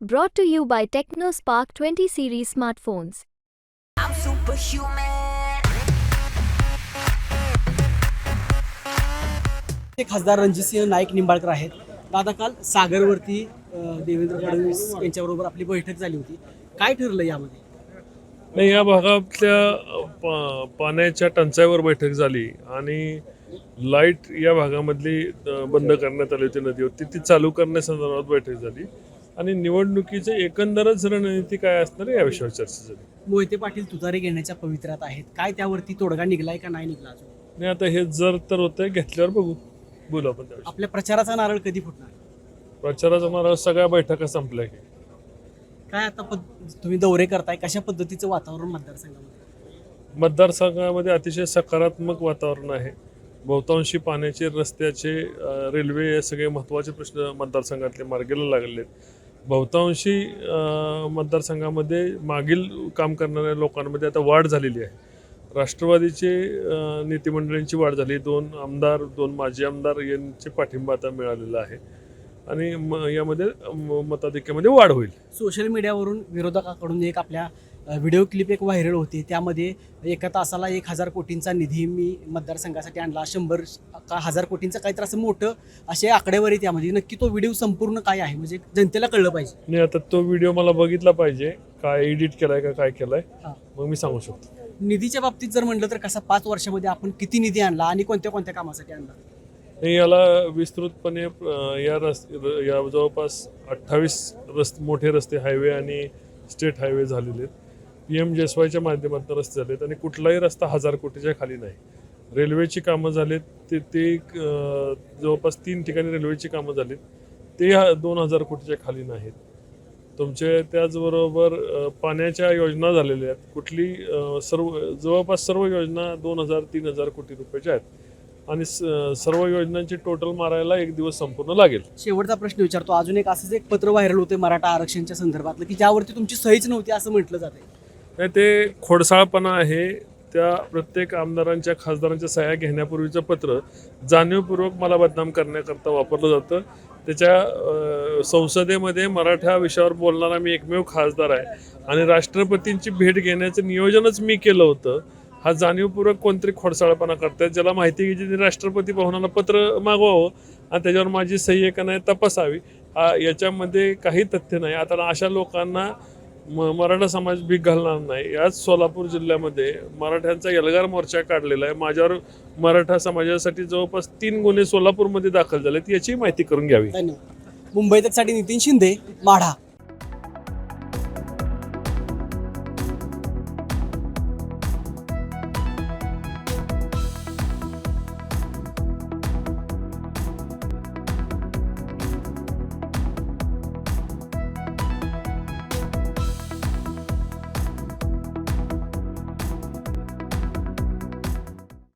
Brought to you by TechnoSpark 20 series smartphones. I'm superhuman. ते खासदार रणजितसिंह नाईक निंबाळकर आहेत. दादा काल सागरवरती अ, देवेंद्र फडणवीस यांच्याबरोबर आपली बैठक झाली होती. काय ठरलं यामध्ये? नाही या भागातल्या पा- पाण्याच्या टंचाईवर बैठक झाली आणि लाइट या भागामधली अ, बंद करण्यात आली होती नदीवर ती ती चालू करण्यासंदर्भात बैठक झाली. आणि निवडणुकीचे एकंदरच रणनीती काय असणार आहे या विषयावर चर्चा झाली. मोहिते पाटील तुतारी घेण्याच्या पवित्र्यात आहेत. काय त्यावरती तोडगा निघलाय का नाही निघला अजून? आणि आता हे जर तर होतंय घेतल्यावर बघू. बोलू आपण त्याविषयी. आपल्या प्रचाराचा नारळ कधी फुटणार? प्रचाराचा मला सगळ्या बैठका संपल्या की. काय आता पद तुम्ही दौरे करताय कशा पद्धतीचं वातावरण मतदारसंघामध्ये? मतदारसंघामध्ये अतिशय सकारात्मक वातावरण आहे. बहुतांशी पाण्याचे रस्त्याचे अ, रेल्वे हे सगळे महत्त्वाचे प्रश्न मतदारसंघातले मार्गेला लागलेले आहेत बहुतांशी मतदारसंघामध्ये मागील काम करणाऱ्या लोकांमध्ये आता वाढ झालेली आहे. राष्ट्रवादीचे नेतेमंडळींची वाढ झाली. दोन आमदार दोन माजी आमदार यांचे पाठिंबा आता मिळालेला आहे. आणि म यामध्ये म- मताधिक्यामध्ये वाढ होईल. सोशल मीडियावरून विरोधकाकडून एक आपल्या व्हिडिओ क्लिप एक व्हायरल होती. त्यामध्ये एका तासाला एक हजार कोटींचा निधी मी मतदारसंघासाठी आणला. शंभर का हजार कोटींचा काहीतरी असं मोठं असे आकडेवारी त्यामध्ये. नक्की तो व्हिडिओ संपूर्ण काय आहे? म्हणजे जनतेला कळलं पाहिजे. आणि आता तो व्हिडिओ मला बघितला पाहिजे. काय एडिट केलाय का काय केलाय? हा. मग मी सांगू शकतो. निधीच्या बाबतीत जर म्हटलं तर कसा पाच वर्षामध्ये आपण किती निधी आणला आणि कोणत्या कोणत्या कामासाठी आणला? आणि याला विस्तृतपणे या रस या जवळपास अठ्ठावीस रस्ते मोठे रस्ते हायवे आणि स्टेट हायवे झालेले आहेत. पी एम जेसवायच्या माध्यमातून रस्ते झालेत आणि कुठलाही रस्ता हजार कोटीच्या खाली नाही. रेल्वेची कामं झालेत ते ते जवळपास तीन ठिकाणी रेल्वेची कामं झालीत. ते दोन हजार कोटीच्या खाली नाहीत. तुमचे त्याचबरोबर पाण्याच्या योजना झालेल्या आहेत. कुठली सर्व जवळपास सर्व योजना दोन हजार तीन हजार कोटी रुपयाच्या आहेत. आणि स- सर्व योजनांची टोटल मारायला एक दिवस संपूर्ण लागेल. शेवटचा प्रश्न विचारतो. अजून एक असंच एक पत्र व्हायरल होते मराठा आरक्षणच्या संदर्भातलं की ज्यावरती तुमची सहीच नव्हती असं म्हटलं जाते नाही ते खोडसाळपणा आहे. त्या प्रत्येक आमदारांच्या खासदारांच्या सह्या घेण्यापूर्वीचं पत्र जाणीवपूर्वक मला बदनाम करण्याकरता वापरलं जातं. त्याच्या संसदेमध्ये मराठा विषयावर बोलणारा मी एकमेव खासदार आहे आणि राष्ट्रपतींची भेट घेण्याचं नियोजनच मी केलं होतं. हा जाणीवपूर्वक कोणतरी खोडसाळपणा करतात ज्याला माहिती घ्यायची त्यांनी राष्ट्रपती भवनाला पत्र मागवावं आणि त्याच्यावर माझी सही का नाही तपासावी हा याच्यामध्ये काही तथ्य नाही. आता अशा लोकांना म मराठा समाज भीक घालणार नाही. याच सोलापूर जिल्ह्यामध्ये मराठ्यांचा एल्गार मोर्चा काढलेला आहे. माझ्यावर मराठा समाजासाठी जवळपास तीन गुन्हे सोलापूरमध्ये दाखल झालेत याची माहिती करून घ्यावी. मुंबईतसाठी नितीन शिंदे माढा.